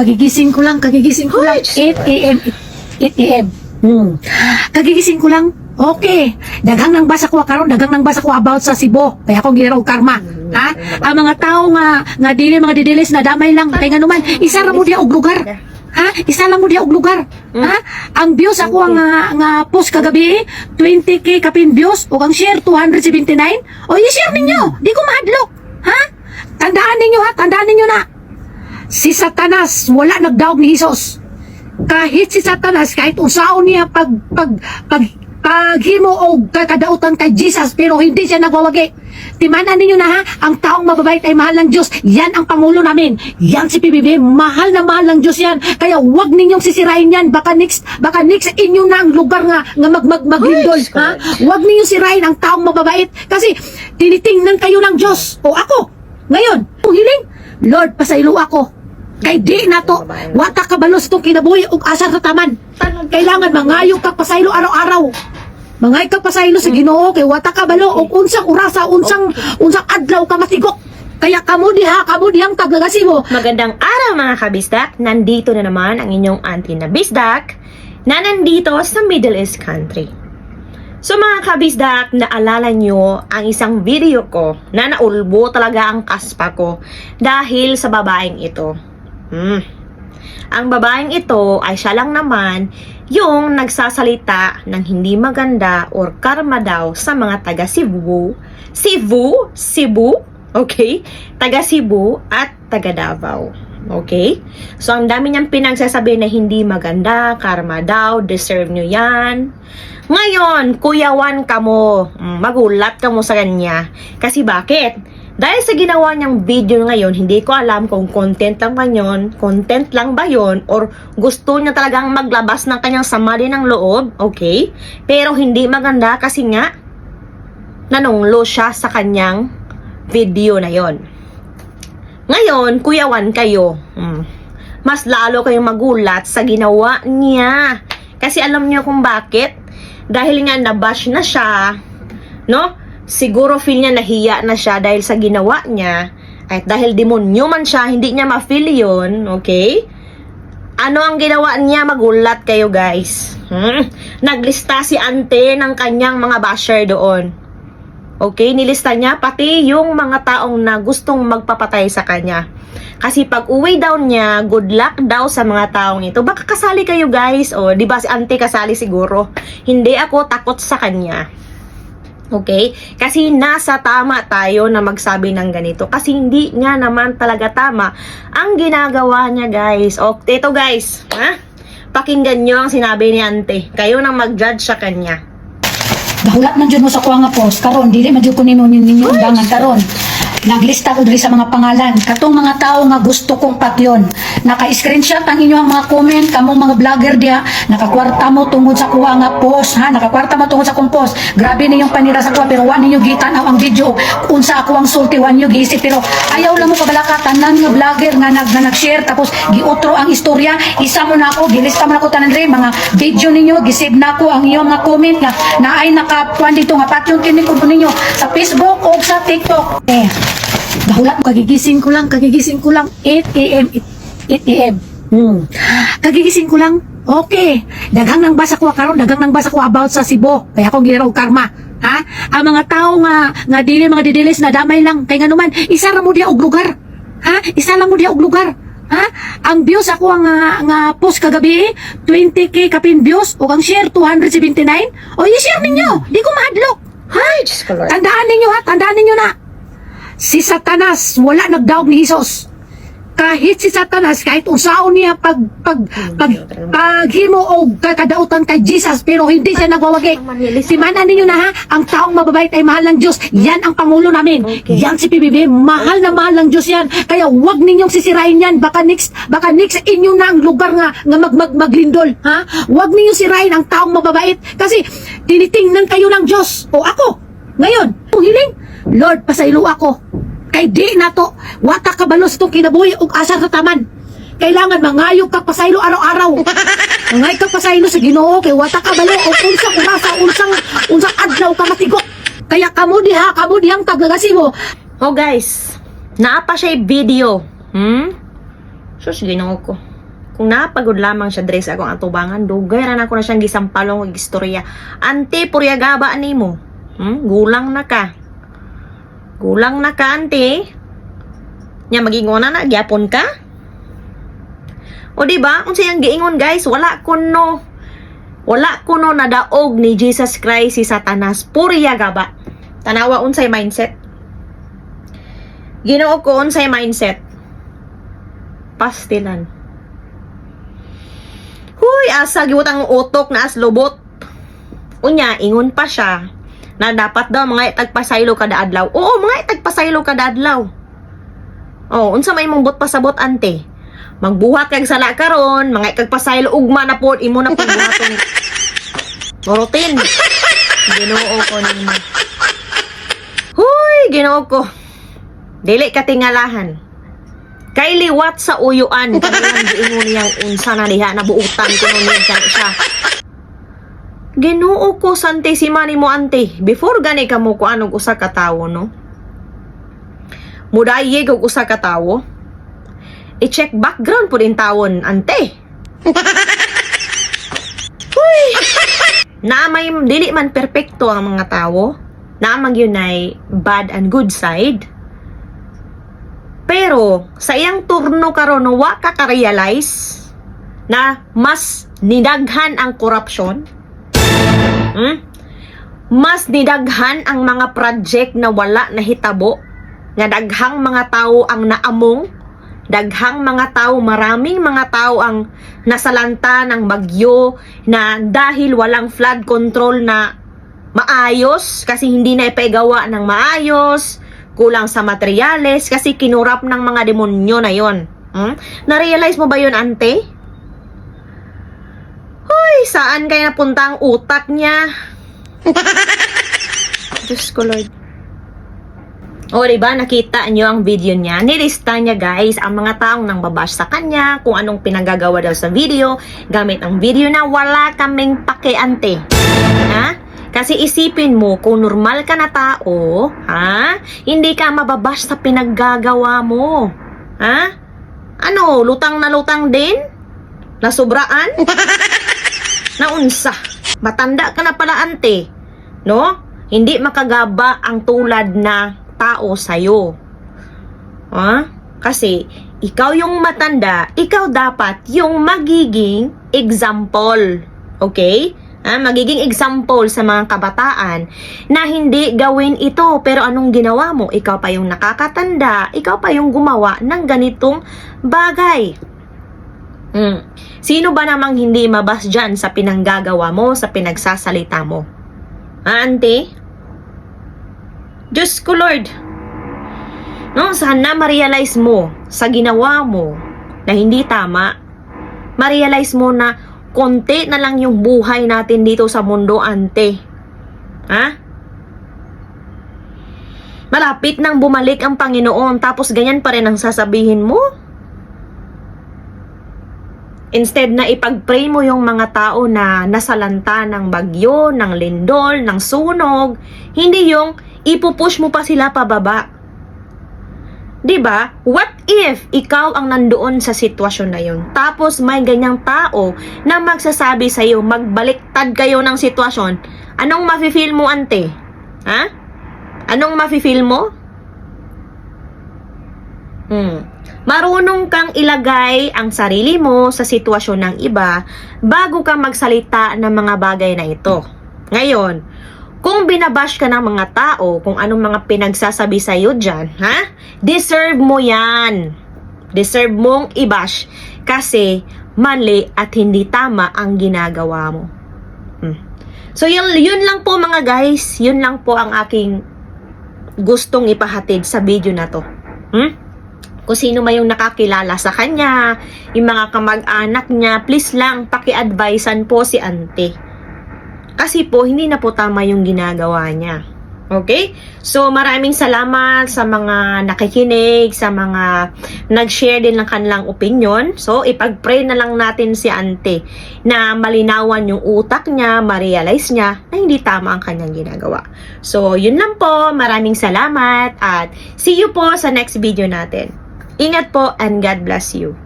kagigising ko lang, kagigising ko lang. 8 a.m. 8 a.m. Hmm. Kagigising ko lang. Okay. Daghang nang basa ko karon, daghang nang basa ko about sa Cebu. Kaya akong ginaraw karma. Ha? Ang mga tao nga nga dili mga didilis na damay lang kay nganuman isa ra mo diya og lugar. Ha? Isa lang mo diya og lugar. Ha? Ang views ako ang nga, nga post kagabi 20k kapin views ug ang share 279. O i-share ninyo. Di ko mahadlok. Ha? Tandaan ninyo ha, tandaan ninyo na. Si Satanas wala nagdaog ni Hesus kahit si Satanas, kahit usaon niya pag, pag, pag, paghimo o kakadautan kay Jesus pero hindi siya nagwawagi. Timanan ninyo na ha, ang taong mababait ay mahal ng Diyos. Yan ang Pangulo namin. Yan si PBB, mahal na mahal ng Diyos yan. Kaya wag ninyong sisirain yan. Baka next, baka next inyo na ang lugar nga, nga mag, mag, maglindol. Ha? Wag ninyong sirain ang taong mababait. Kasi tinitingnan kayo ng Diyos. O ako, ngayon, kung hiling, Lord, pasaylo ako. Kay di na to, wata ka balos tong kinabuhi ug asa sa taman. Kailangan mangayo ka pasaylo araw-araw. Mangay ka pasaylo sa Ginoo kay wata ka balo ug unsang orasa, unsang unsang adlaw ka matigok. Kaya kamo diha, kamo dihang taglagasibo. Magandang araw mga kabisdak! Nandito na naman ang inyong auntie na bisdak na nandito sa Middle East country. So mga kabisdak, naalala nyo ang isang video ko na naulbo talaga ang kaspa ko dahil sa babaeng ito. Hmm. Ang babaeng ito ay siya lang naman yung nagsasalita ng hindi maganda or karma daw sa mga taga Cebu, Cebu, Cebu, okay? Taga Cebu at taga Davao. Okay? So, ang dami niyang pinagsasabi na hindi maganda, karma daw, deserve nyo yan. Ngayon, kuyawan ka mo, magulat ka mo sa kanya. Kasi bakit? Dahil sa ginawa niyang video ngayon, hindi ko alam kung content lang ba yun, content lang ba yun, or gusto niya talagang maglabas ng kanyang sama din ng loob, okay? Pero hindi maganda kasi nga, nanunglo siya sa kanyang video na yon. Ngayon, kuyawan kayo. Mm. Mas lalo kayong magulat sa ginawa niya. Kasi alam niyo kung bakit? Dahil nga nabash na siya, no? Siguro feel niya nahiya na siya dahil sa ginawa niya. At dahil demonyo man siya, hindi niya ma-feel yun, okay? Ano ang ginawa niya? Magulat kayo guys. Hmm? Naglista si ante ng kanyang mga basher doon. Okay, nilista niya pati yung mga taong na gustong magpapatay sa kanya. Kasi pag uwi daw niya, good luck daw sa mga taong ito. Baka kasali kayo guys. O, di ba si ante kasali siguro. Hindi ako takot sa kanya. Okay? Kasi nasa tama tayo na magsabi ng ganito. Kasi hindi nga naman talaga tama ang ginagawa niya, guys. O, ito guys, ha? Pakinggan nyo ang sinabi ni ante. Kayo nang mag-judge sa kanya. Dahulat man jud mo sa kuha nga post karon dili man ko nimo ninyo undangan karon. Naglista ko diri sa mga pangalan. Katong mga tao nga gusto kong patyon. Naka-screenshot ang inyong mga comment. Kamong mga vlogger diha. Nakakwarta mo tungod sa kuha nga post. Ha? Nakakwarta mo tungod sa kong post. Grabe ninyong panira sa kuha. Pero wa ninyo gitan ang video. Unsa ako ang sulti. Wa ninyo giisip. Pero ayaw lang mo kabalaka. Tanan nga vlogger nga, nag, nga nag-share. Tapos giotro ang istorya. Isa mo na ako. Gilista mo na ako tanan diri. Mga video ninyo. Gisave na ako ang iyong mga comment nga na ay nakapuan dito nga patyon kini ko ninyo sa Facebook o sa TikTok. Eh, Dahulat ko, kagigising ko lang, kagigising ko lang, 8 a.m. 8 a.m. Hmm. Kagigising ko lang, okay. Daghang nang basa ko karon, daghang nang basa ko about sa Cebu. Kaya akong ginaraw karma. Ha? Ang mga tao nga, nga dili mga didilis na damay lang. Kaya nga naman, isa ra mo diya og lugar. Ha? Isa lang mo diya og lugar. Ha? Ang views ako ang nga, nga post kagabi, 20k kapin views, o ang share 279. O i-share ninyo, di ko mahadlok. Ha? Tandaan ninyo ha, tandaan ninyo na. Si Satanas wala nagdaog ni Hesus. Kahit si Satanas, kahit usaon niya pag, pag, pag, paghimo o kakadautan kay Jesus, pero hindi siya nagwawagi. Timanan ninyo na ha, ang taong mababait ay mahal ng Diyos. Yan ang Pangulo namin. Okay. Yan si PBB, mahal na mahal ng Diyos yan. Kaya wag ninyong sisirain yan. Baka next, baka next inyo na ang lugar nga, nga mag, mag, maglindol. Ha? Wag ninyong sirain ang taong mababait. Kasi tinitingnan kayo ng Diyos. O ako, ngayon, kung hiling, Lord, pasaylo ako. Kay di na to, wata ka balos tong kinabuhi ug asa sa taman. Kailangan mangayo ka pasaylo araw-araw. Mangay ka pasaylo sa Ginoo kay wata ka balo o unsang orasa, unsang unsang adlaw ka matigok. Kaya kamo diha, kamo dihang taglagasibo. Oh guys, naapa siya yung video. Hmm? Sus, ginoo ko. Kung napagod lamang siya dress akong atubangan, dugay ra na ako na siyang gisampalong og istorya. Ante, puryagaba ni mo. Hmm? Gulang na ka. Gulang na ka, ante. Nya magingon na gyapon ka? O di ba? Unsa yang giingon guys, wala kuno wala kuno nadaog ni Jesus Christ si Satanas. Purya gaba. Tanawa unsay mindset. Ginoo ko unsay mindset. Pastilan. Huy, asa giwot ang utok na aslobot. Unya, ingon pa siya na dapat daw mga tagpasaylo kada adlaw. Oo, mga tagpasaylo kada adlaw. Oh, unsa may mong bot pasabot ante? Magbuhat kag sala karon, mga kagpasaylo ugma na pod imo na pagbuhaton. Routine. Ginoo ko nimo. Huy, ginoo ko. Dili ka tingalahan. Kay liwat sa uyuan, kanilang giingon niyang unsa na diha na buutan ko nun siya. Ginoo ko sante si mani mo ante. Before gani ka mo ko anong usa ka tawo, no? Mudayeg og usa ka tawo. I-check background po din tawon, ante. Huy! Na may dili man perpekto ang mga tawo. Naamang yun ay bad and good side. Pero sa iyang turno karon wa ka ka-realize na mas nidaghan ang korupsyon. Hmm? Mas nidaghan ang mga project na wala na hitabo nga daghang mga tao ang naamong daghang mga tao, maraming mga tao ang nasalanta ng bagyo na dahil walang flood control na maayos kasi hindi na ipagawa ng maayos, kulang sa materyales kasi kinurap ng mga demonyo na yon. Hmm? Na-realize mo ba yun, ante? Hoy, saan kaya napunta ang utak niya? Diyos ko, Lord. O, diba, nakita nyo ang video niya. Nilista niya, guys, ang mga taong nang babash sa kanya, kung anong pinagagawa daw sa video, gamit ang video na wala kaming pakiante. Ha? Kasi isipin mo, kung normal ka na tao, ha? Hindi ka mababash sa pinaggagawa mo. Ha? Ano, lutang na lutang din? Nasubraan? Naunsa? Matanda ka na pala, ante. No? Hindi makagaba ang tulad na tao sa'yo. Ha? Kasi, ikaw yung matanda, ikaw dapat yung magiging example. Okay? Ha? Magiging example sa mga kabataan na hindi gawin ito. Pero anong ginawa mo? Ikaw pa yung nakakatanda, ikaw pa yung gumawa ng ganitong bagay. Hmm. Sino ba namang hindi mabas dyan sa pinanggagawa mo, sa pinagsasalita mo? Ha, ante? Diyos ko, Lord. No, sana ma-realize mo sa ginawa mo na hindi tama. Ma-realize mo na konti na lang yung buhay natin dito sa mundo, ante. Ha? Malapit nang bumalik ang Panginoon tapos ganyan pa rin ang sasabihin mo? Instead na ipag-pray mo yung mga tao na nasalanta ng bagyo, ng lindol, ng sunog, hindi yung ipupush mo pa sila pababa. 'Di ba? What if ikaw ang nandoon sa sitwasyon na yun? Tapos may ganyang tao na magsasabi sa iyo, magbaliktad kayo ng sitwasyon. Anong mafe-feel mo, ante? Ha? Anong mafe-feel mo? Hmm. Marunong kang ilagay ang sarili mo sa sitwasyon ng iba bago ka magsalita ng mga bagay na ito. Ngayon, kung binabash ka ng mga tao, kung anong mga pinagsasabi sa iyo dyan, ha? Deserve mo yan. Deserve mong ibash kasi mali at hindi tama ang ginagawa mo. Hmm. So, yun, yun lang po mga guys. Yun lang po ang aking gustong ipahatid sa video na to. Hmm? Kung sino man yung nakakilala sa kanya, yung mga kamag-anak niya, please lang, paki-advisean po si ante. Kasi po, hindi na po tama yung ginagawa niya. Okay? So, maraming salamat sa mga nakikinig, sa mga nag-share din ng kanilang opinion. So, ipag-pray na lang natin si ante na malinawan yung utak niya, ma-realize niya na hindi tama ang kanyang ginagawa. So, yun lang po. Maraming salamat at see you po sa next video natin. Ingat po and God bless you.